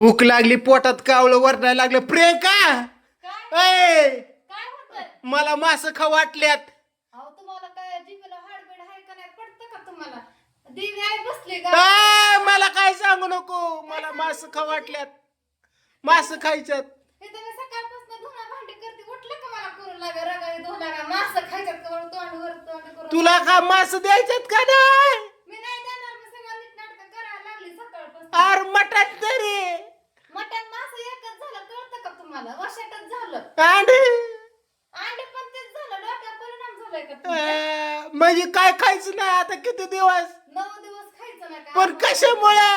भूक लागली पोटात कावळं वरडायला लागलं. प्रियंका! काय? ऐ! काय होतंय मला मास खा वाटल्यात. अहो तुम्हाला काय जीबीला हाडबीड आहे का नाही पडतं का तुम्हाला? देवी आहे बसली का? ऐ, मला काय सांगू नको. मला मास खा वाटल्यात. मास खायच्यात. हे तर मी सकाळपासून धुणं भांडी करते. उठलं का मला करू लागा रगाळी धुवू लागा मासं खायच्यात का? वर तोंड वर तोंड करून. तुला का मास द्यायच्यात का नाही? मी नाही देणार मी सगळं नीट नाटक करायला लागली सकाळपासून. आर मटण तरी मटण मासं एकच झालं कळतं का तुम्हाला वर्षातच झालं? अंडी अंडे पण तेच झालं डोक्यावर परिणाम झालाय का तुमच्या? अं, म्हणजे काय खायचं नाही आता किती दिवस? नऊ दिवस खायचं ना का? पण कशामुळे?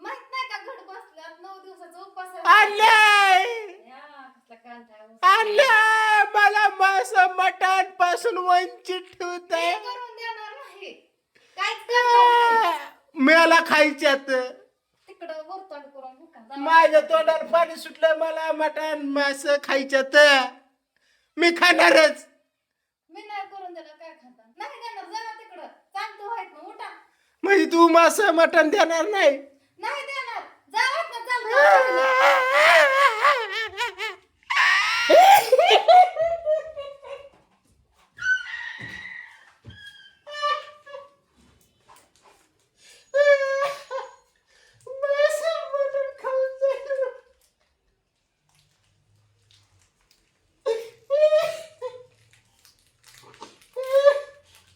माहीत नाही का घड बसल्यात नऊ दिवसाचा उपवास आहे. आणलंय या, कसला कांदा आहे. आणलंय मला मास मटणपासून वंचित ठेवत ते आहे करून देणार नाही काहीच करणार नाही. मला खायच्यात तिकडं वरतोंड करून भुका जा. माझ्या तोंडावर पाणी सुटलं मला मटण मास खायच्यात मी खाणारच. मी नाही करून देणार काय खाता नाही देणार जा तिकडं. चालतो आहेत ना उठा. म्हणजे तू मास मटण देणार नाही. नाही देणार. जावत ना चालतो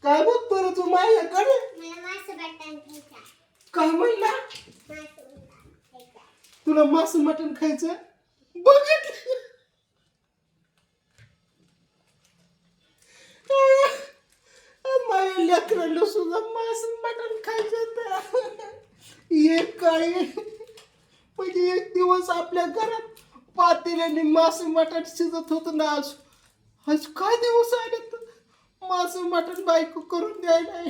काय बघ बरं तू माझ्याकडे मला मासं बटाण खायचा काय म्हणला तुला मास मटण खायचं? बघितलं. माझ्या लेकराला सुद्धा मास मटण खायचं एक काय म्हणजे एक दिवस आपल्या घरात पातेल्याने मास मटण शिजत होतं ना आज. आज काय दिवस आले तर मास मटण बायको करून द्यायला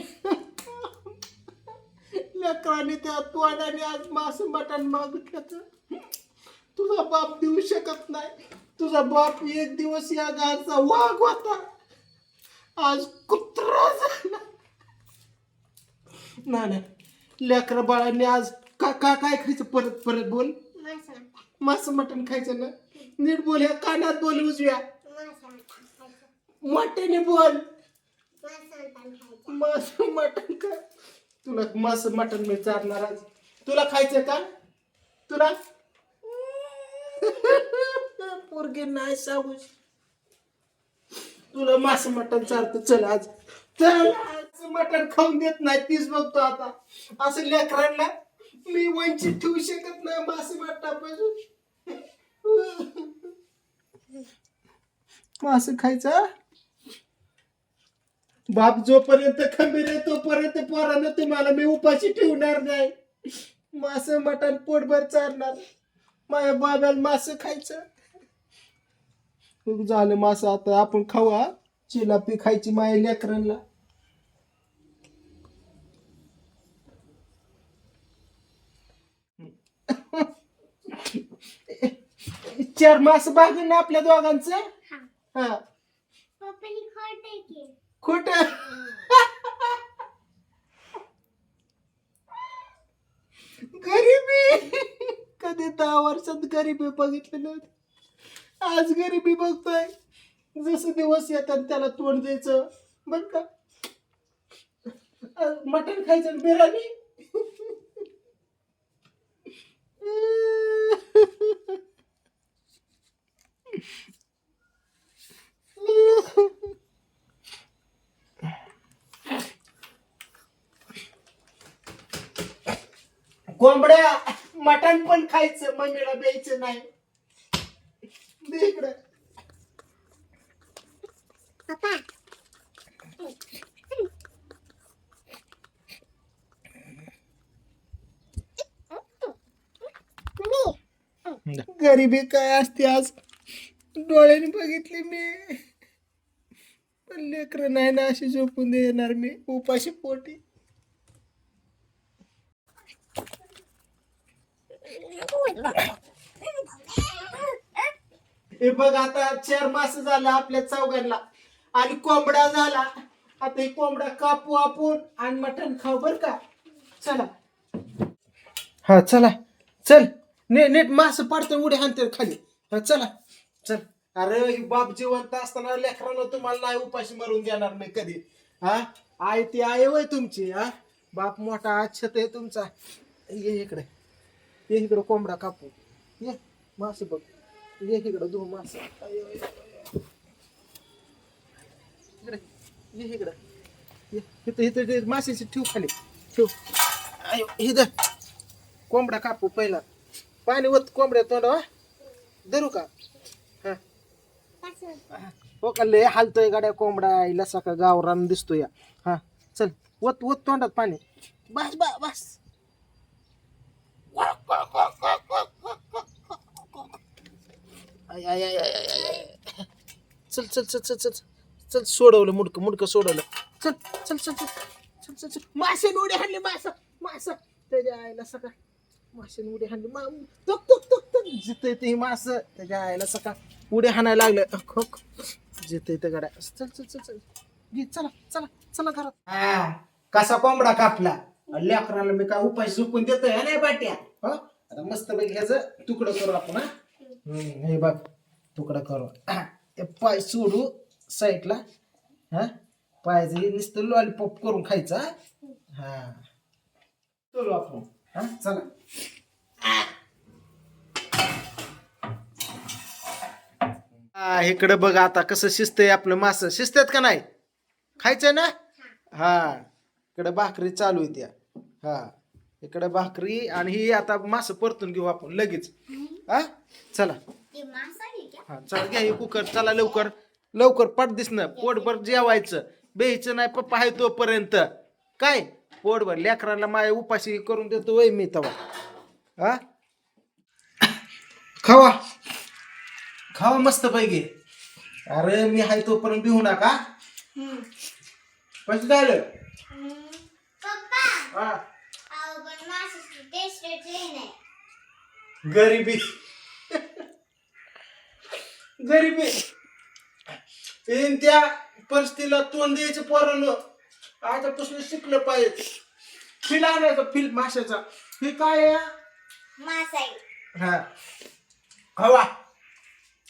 लेकराने त्या तोंडाने आज मास मटण मागितलं तर? तुझा बाप देऊ शकत नाही. तुझा बाप एक दिवस या गायचा वाघ होता. आज कुत्रा झाला. नाही नाही लेकरा बाळांनी आज का का काय खायचं? परत परत बोल. मास मटण खायचं ना? नीट बोल ह्या कानात बोल उजव्या. मोठ्याने बोल. मास मटण खा. तुला मास मटण मी चारणार आज. तुला खायचं का? तुला? पोरगे नाही सांगू तुला मास मटण चारतो चल आज. चल आज मटण खाऊन देत नाही तीच बघतो आता. असं लेकरांना मी वंचित ठेवू शकत नाही मास मटणापासून. मास खायचं बाप जोपर्यंत खंबीर आहे तोपर्यंत पोरानं तुम्हाला मी उपाशी ठेवणार नाही. मास मटण पोटभर चालणार माझ्या बाबाला मास खायचं. झालं मास आता आपण खाऊ हा. चिलापी खायची माझ्या लेकरांना. चार मास बागेन ना आपल्या दोघांचं? हा. हा खोट गरिबी. कधी दहा वर्षात गरिबी बघितली नव्हती. आज गरिबी बघतोय. जसं दिवस येतात त्याला तोंड द्यायचं. बर का? मटण खायचं बिर्याणी. कोंबड्या मटण पण खायचं मम्मीला द्यायचं नाही. दे इकडं. पप्पा. मम्मी. गरिबी काय असते आज? डोळ्याने बघितली मी. पण लेकरं नाही ना अशी झोपून देणार मी. उपाशी पोटी. हे बघ आता चार मास झाला आपल्या चौघांना. आणि कोंबडा झाला. आता हे कोंबडा कापू आपण आणि मटण खाऊ बर का? चला. हा चला. चल. नीट नीट मास पाडतं उड्या आणते खाली. हा चला. चल. अरे ही बाप जिवंत असताना लेकरानं तुम्हाला नाही उपाशी मारून देणार नाही कधी. हा? आई ती आहे वय तुमची हा? बाप मोठा अच्छत आहे तुमचा. ये इकडे. ये इकडे कोंबडा कापू. ये मासे बघ. ये इकडं दोन मासे. इकडे ये इकडं. ये इथं इथं मासेची ठेव खाली. ठेव. अयो इथं. कोंबडा कापू पहिला. पाणी वत कोंबड्या तोंडा धरू का? हा. हो का लय हालतोय गाड्या कोंबडा आईला सका गावरान दिसतोय या. हा चल वत वत तोंडात पाणी. बस बस बस आय, आय, आय, आय, आय, आय, आय. चल चल चल चल चल चल सोडवलं मुडकं मुडकं सोडवलं चल चल चल चल चल चल चल मासे उडी हाणली मासा मासा त्याच्या आईला सका मासे उडी हाणली मा तुक तुक तुक तुक जिथे ते मास त्याच्या आईला सका उडी हाणायला लागलं खोक जिथे ते गड्या चल चल चल चल चला चला चला घरात कसा कोंबडा कापला लेकराला मी काय उपाय झुकून देतोय नाही बाट्या? हो? आता मस्त पैकी ह्याचं तुकडं करू आपण हा? हम्म, हे बघ तुकडं करू हा, हे पाय सोडू साईडला हा? पायाचं हे नुसतं लॉलीपॉप करून खायचं हा? हा. चलो आपण. हा? चला. हा इकडं बघ आता कसं शिजतंय आपलं मास. शिजतात का नाही? खायचंय ना? हा. इकडं भाकरी चालू आहे त्या. हा इकडं भाकरी आणि ही आता मास परतून घेऊ आपण लगेच. हा? चला. हा चला घ्या हे कुकर चला लवकर. लवकर पट दिसणं पोटभर जेवायचं. बेयचं नाही पप्पा आहे तोपर्यंत. काय? पोटभर लेकराला माय उपाशी करून देतो वय मी तवा. हा? खावा. खावा मस्त पैकी. अरे मी हाय तोपर्यंत भिवू नका. कसं झालं हा. अहो पण मासाची टेस्ट नाही गरिबी. गरिबी. येईन त्या परिस्थितीला तोंड द्यायचं पोरानं. आतापासून शिकलं पाहिजे. फिल आणायचा फिल माशाचा. हे काय आहे? मासा आहे हा. हवा.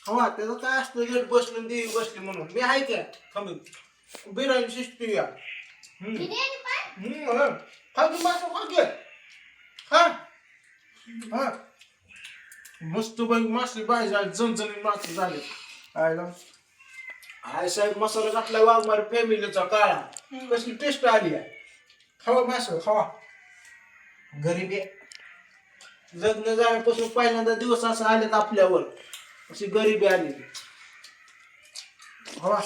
हवा त्याचं काय असतं? गट बसलं देवी बसली म्हणून. मी आहे त्या. थांबून बिर्याणी शिजतो या. हम्म. बिर्याणी पण? हम्म, हा. खा की मासा खा की. खा हा. मस्त बाई मासे बाय झाले जणजणी मासे झाले. आयला आय साहेब मसाला घातला वाघमार फॅमिलीचा काळा. कसली टेस्ट आली आहे? खावा मास खावा. गरीबी लग्न झाल्यापासून पहिल्यांदा दिवस असं आलेत आपल्यावर. अशी गरिबी आली खावा.